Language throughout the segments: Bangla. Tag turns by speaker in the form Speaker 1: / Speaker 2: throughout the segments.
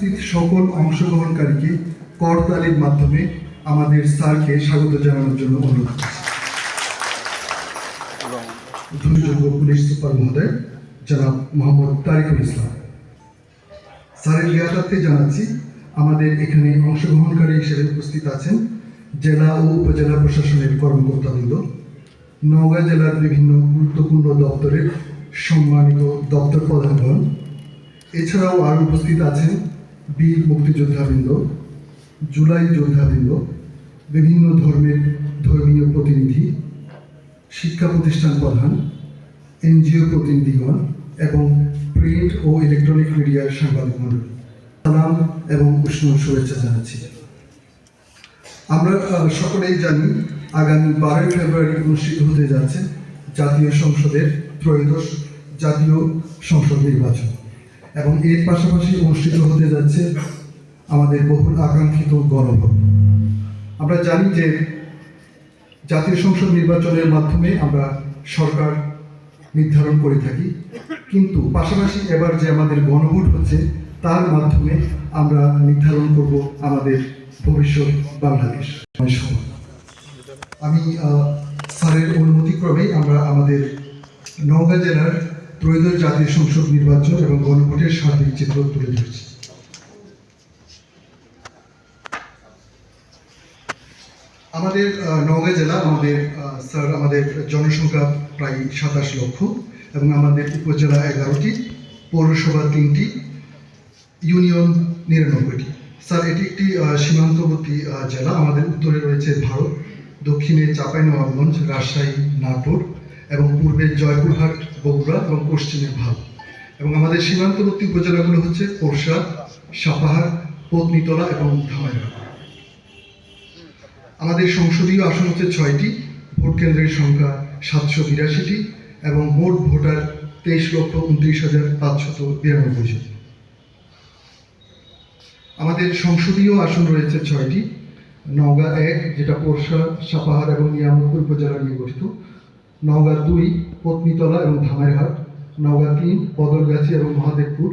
Speaker 1: উপস্থিত সকল অংশগ্রহণকারীকে করতালির মাধ্যমে আমাদের স্যারকে স্বাগত জানানোর জন্য অনুরোধ করছি। ধন্যযোগ্য পুলিশ সুপার মহোদয় জনাব মোহাম্মদ তারিকুল ইসলাম। স্যারের জ্ঞাতার্থে জানাচ্ছি আমাদের এখানে অংশগ্রহণকারী হিসেবে উপস্থিত আছেন জেলা ও উপজেলা প্রশাসনের কর্মকর্তাবৃন্দ নওগাঁ জেলার বিভিন্ন গুরুত্বপূর্ণ দপ্তরের সম্মানিত দপ্তর প্রধানগণ। এছাড়াও আরও উপস্থিত আছেন বীর মুক্তিযোদ্ধাবৃন্দ, জুলাই যোদ্ধাবৃন্দ, বিভিন্ন ধর্মের ধর্মীয় প্রতিনিধি, শিক্ষা প্রতিষ্ঠান প্রধান, এনজিও প্রতিনিধিগণ এবং প্রিন্ট ও ইলেকট্রনিক মিডিয়ার সাংবাদিক মণ্ডলী সালাম এবং উষ্ণ শুভেচ্ছা জানাচ্ছি। আমরা সকলেই জানি আগামী বারোই ফেব্রুয়ারি অনুষ্ঠিত হতে যাচ্ছে জাতীয় সংসদের ত্রয়োদশ জাতীয় সংসদ নির্বাচন। এবং এর পাশাপাশি অনুষ্ঠিত হতে যাচ্ছে আমাদের বহুল আকাঙ্ক্ষিত গণভোট। আমরা জানি যে জাতীয় সংসদ নির্বাচনের মাধ্যমে আমরা সরকার নির্ধারণ করে থাকি, কিন্তু পাশাপাশি এবার যে আমাদের গণভোট হচ্ছে, তার মাধ্যমে আমরা নির্ধারণ করব আমাদের ভবিষ্যৎ বাংলাদেশ। আমি স্যারের অনুমতিক্রমে আমরা আমাদের নওগাঁ জেলার ত্রয়োদশ জাতীয় সংসদ নির্বাচন এবং গণভোটের সার্বিক চিত্র তুলে ধরছি। আমাদের নওগাঁ জেলা আমাদের স্যার, আমাদের জনসংখ্যা প্রায় সাতাশ লক্ষ এবং আমাদের উপজেলা এগারোটি, পৌরসভা তিনটি, ইউনিয়ন নিরানব্বইটি। স্যার, এটি একটি সীমান্তবর্তী জেলা। আমাদের উত্তরে রয়েছে ভারত, দক্ষিণে চাঁপাইনবাবগঞ্জ, রাজশাহী, নাটোর এবং পূর্বের জয়পুরহাট বগুড়া এবং পশ্চিমে ভারত এবং আমাদের সীমান্তবর্তী উপজেলাগুলো হচ্ছে পোরশা সাপাহার, পত্নীতলা এবং ধামাইঘাট আমাদের সংসদীয় আসন হচ্ছে ছয়টি, ভোট কেন্দ্রের সংখ্যা সাতশো বিরাশিটি এবং মোট ভোটার তেইশ লক্ষ উনত্রিশ হাজার পাঁচশত বিরানব্বই জন। আমাদের সংসদীয় আসন রয়েছে ছয়টি, নওগাঁ এক, যেটা পোরশা সাপাহার এবং নিয়ামতপুর উপজেলা নিয়ে গঠিত। নওগাঁ দুই, পত্নীতলা এবং ধামেরহাট। নওগাঁ তিন, বদলগাছি এবং মহাদেবপুর।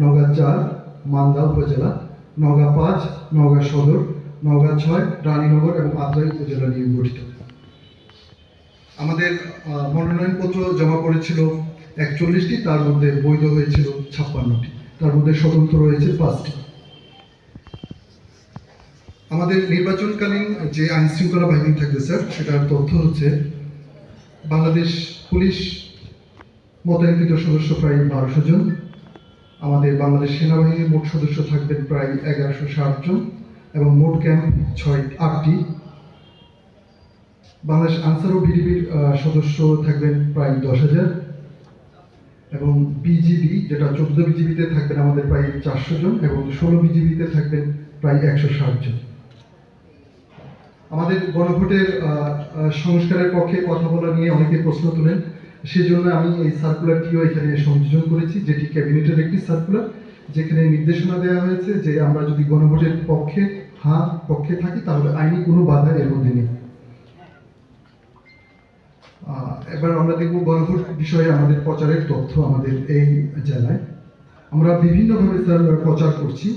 Speaker 1: নওগাঁ চার মান্দা উপজেলা। নওগাঁ পাঁচ, নওগাঁ সদর। নওগাঁ ছয়, রানীনগর এবং আদ্রাই উপজেলা নিয়ে গঠিত। আমাদের মনোনয়নপত্র জমা পড়েছিল একচল্লিশটি, তার মধ্যে বৈধ হয়েছিল ছাপ্পান্নটি। তার মধ্যে স্বতন্ত্র রয়েছে পাঁচটি। আমাদের নির্বাচনকালীন যে আইন শৃঙ্খলা বাহিনী থাকবে, স্যার, সেটার তথ্য হচ্ছে বাংলাদেশ পুলিশ মোতায়েনকৃত সদস্য প্রায় বারোশো জন। আমাদের বাংলাদেশ সেনাবাহিনীর মোট সদস্য থাকবেন প্রায় এগারোশো ষাট জন এবং মোট ক্যাম্প ছয়, আটটি। বাংলাদেশ আনসার ও ভিডিপির সদস্য থাকবেন প্রায় দশ হাজার। এবং বিজিবি, যেটা চোদ্দ বিজিবিতে থাকবেন, আমাদের প্রায় চারশো জন এবং ষোলো বিজিবিতে থাকবেন প্রায় একশো ষাট জন। আমাদের গণভোটের সংস্কারের পক্ষে কথা বলা নিয়ে অনেকে প্রশ্ন তোলেন। সেজন্য আমি এই সার্কুলারটিও এখানে সংযোজন করেছি, যেটি ক্যাবিনেটের একটি সার্কুলার যেখানে নির্দেশনা দেওয়া হয়েছে যে আমরা যদি গণভোটের পক্ষে হ্যাঁ পক্ষে থাকি, তাহলে আইনি কোনো বাধা এর মধ্যে নেই। এবার আমরা দেখব গণভোট বিষয়ে আমাদের প্রচারের তথ্য আমাদের এই জেলায়। আমরা বিভিন্নভাবে, স্যার, প্রচার করছি।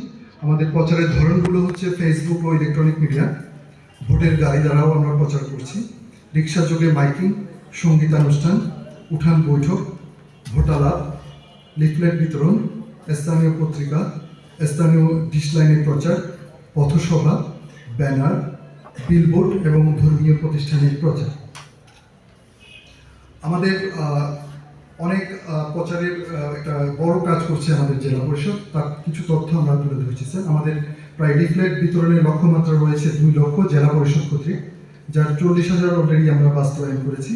Speaker 1: আমাদের প্রচারের ধরনগুলো হচ্ছে ফেসবুক ও ইলেকট্রনিক মিডিয়া ভোটের গাড়ি দ্বারাও আমরা প্রচার করছি। রিক্সা যোগে মাইকিং, সঙ্গীতানুষ্ঠান, উঠান বৈঠক, ভোটালাপ, লিফলেট বিতরণ, স্থানীয় পত্রিকা, স্থানীয় ডিসলাইনের প্রচার, পথসভা, ব্যানার, বিলবোর্ড এবং ধর্মীয় প্রতিষ্ঠানের প্রচার। আমাদের অনেক প্রচারের একটা বড় কাজ করছে আমাদের জেলা পরিষদ। তার কিছু তথ্য আমরা তুলে ধরছি, স্যার। আমাদের প্রায় লিফলেট বিতরণের লক্ষ্যমাত্রা রয়েছে দুই লক্ষ জেলা পরিষদ কর্তৃক, যার চল্লিশ হাজার অলরেডি আমরা বাস্তবায়ন করেছি।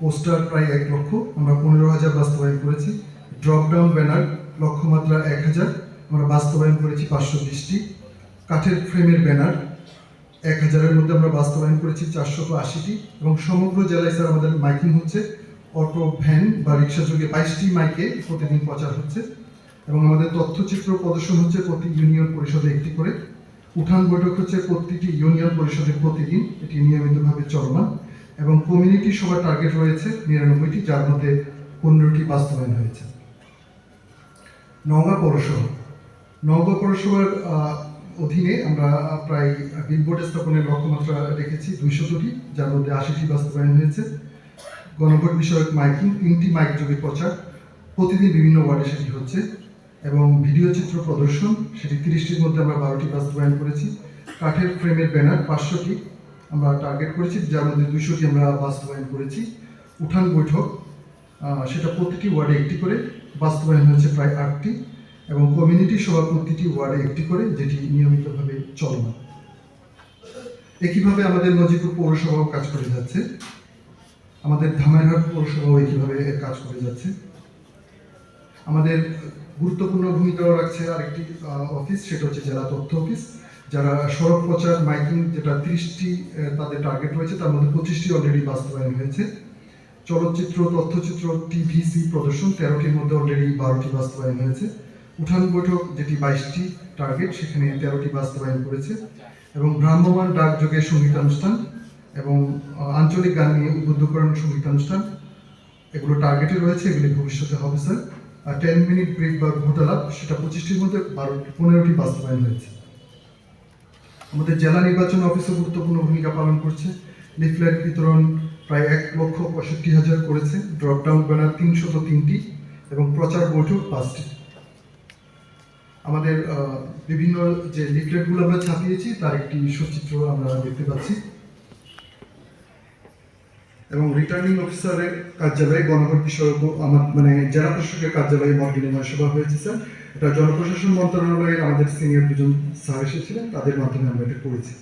Speaker 1: পোস্টার প্রায় এক লক্ষ, আমরা পনেরো হাজার বাস্তবায়ন করেছি। ড্রপডাউন ব্যানার, লক্ষ্যমাত্রা এক হাজার, আমরা বাস্তবায়ন করেছি পাঁচশো বিশটি। কাঠের ফ্রেমের ব্যানার, এক হাজারের মধ্যে আমরা বাস্তবায়ন করেছি চারশত আশিটি। এবং সমগ্র জেলায় স্যার আমাদের মাইকিং হচ্ছে। অটো, ভ্যান বা রিক্সা যোগে বাইশটি মাইকে প্রতিদিন প্রচার হচ্ছে। এবং আমাদের তথ্যচিত্র প্রদর্শন হচ্ছে প্রতি ইউনিয়ন পরিষদে একটি করে। উঠান বৈঠক হচ্ছে প্রতিটি ইউনিয়ন পরিষদে প্রতিদিন, এটি নিয়মিতভাবে চলমান। এবং কমিউনিটি সবার টার্গেট রয়েছে নিরানব্বইটি, যার মধ্যে পনেরোটি বাস্তবায়ন হয়েছে। নওগাঁ পৌরসভা। নওগাঁ পৌরসভার অধীনে আমরা প্রায় বিলবোর্ড স্থাপনের লক্ষ্যমাত্রা রেখেছি দুইশতটি, যার মধ্যে আশিটি বাস্তবায়ন হয়েছে। গণভোট বিষয়ক মাইকিং, তিনটি মাইক যোগে প্রচার। প্রতিদিন বিভিন্ন ওয়ার্ডে সেটি হচ্ছে। এবং ভিডিও চিত্র প্রদর্শন, সেটি তিরিশটির মধ্যে আমরা বারোটি বাস্তবায়ন করেছি। কাঠের ফ্রেমের ব্যানার পাঁচশোটি আমরা টার্গেট করেছি, যার মধ্যে দুইশোটি আমরা বাস্তবায়ন করেছি। উঠান বৈঠক সেটা প্রতিটি ওয়ার্ডে একটি করে বাস্তবায়ন হয়েছে প্রায় আটটি এবং কমিউনিটি সভা প্রতিটি ওয়ার্ডে একটি করে, যেটি নিয়মিতভাবে চলমান। একইভাবে আমাদের নজিপুর পৌরসভাও কাজ করে যাচ্ছে। আমাদের ধামাইরহাট পৌরসভাও একইভাবে কাজ করে যাচ্ছে। আমাদের গুরুত্বপূর্ণ ভূমিকাও রাখছে আরেকটি অফিস সেটা হচ্ছে জেলা তথ্য অফিস যারা সড়ক প্রচার, মাইকিং যেটা তিরিশটি তাদের টার্গেট রয়েছে, তার মধ্যে পঁচিশটি অলরেডি বাস্তবায়ন হয়েছে। চলচ্চিত্র, তথ্যচিত্র টিভিসি প্রদর্শন, তেরোটির মধ্যে অলরেডি বারোটি বাস্তবায়ন হয়েছে। উঠান বৈঠক, যেটি বাইশটি টার্গেট সেখানে তেরোটি বাস্তবায়ন করেছে। এবং ভ্রাম্যমান ডাকযোগে সঙ্গীতানুষ্ঠান এবং আঞ্চলিক গান নিয়ে উদ্বুদ্ধকরণ সঙ্গীতানুষ্ঠান এগুলো টার্গেটে রয়েছে, এগুলি ভবিষ্যতে হবে স্যার টেন মিনিট ব্রেক বা ঘোটালাপ সেটা পঁচিশটির মধ্যে বারোটি পনেরোটি বাস্তবায়ন হয়েছে। আমাদের জেলা নির্বাচন অফিসে গুরুত্বপূর্ণ ভূমিকা পালন করছে। লিফলেট বিতরণ প্রায় এক লক্ষ পঁয়ষট্টি হাজার করেছে। ড্রপডাউন ব্যানার তিনশত তিনটি এবং প্রচার বৈঠক পাঁচটি। আমাদের বিভিন্ন যে লিফলেটগুলো আমরা ছাপিয়েছি, তার একটি সচিত্র আমরা দেখতে পাচ্ছি। এবং রিটার্নিং অফিসারের কার্যালয়ে গণভোট বিষয়ক আমার মানে জেলা প্রশাসকের কার্যালয়ে মত বিনিময় সভা হয়েছে, স্যার। এটা জনপ্রশাসন মন্ত্রণালয়ের আমাদের সিনিয়র দুজন স্যার এসেছিলেন, তাদের মাধ্যমে আমরা এটা করেছি।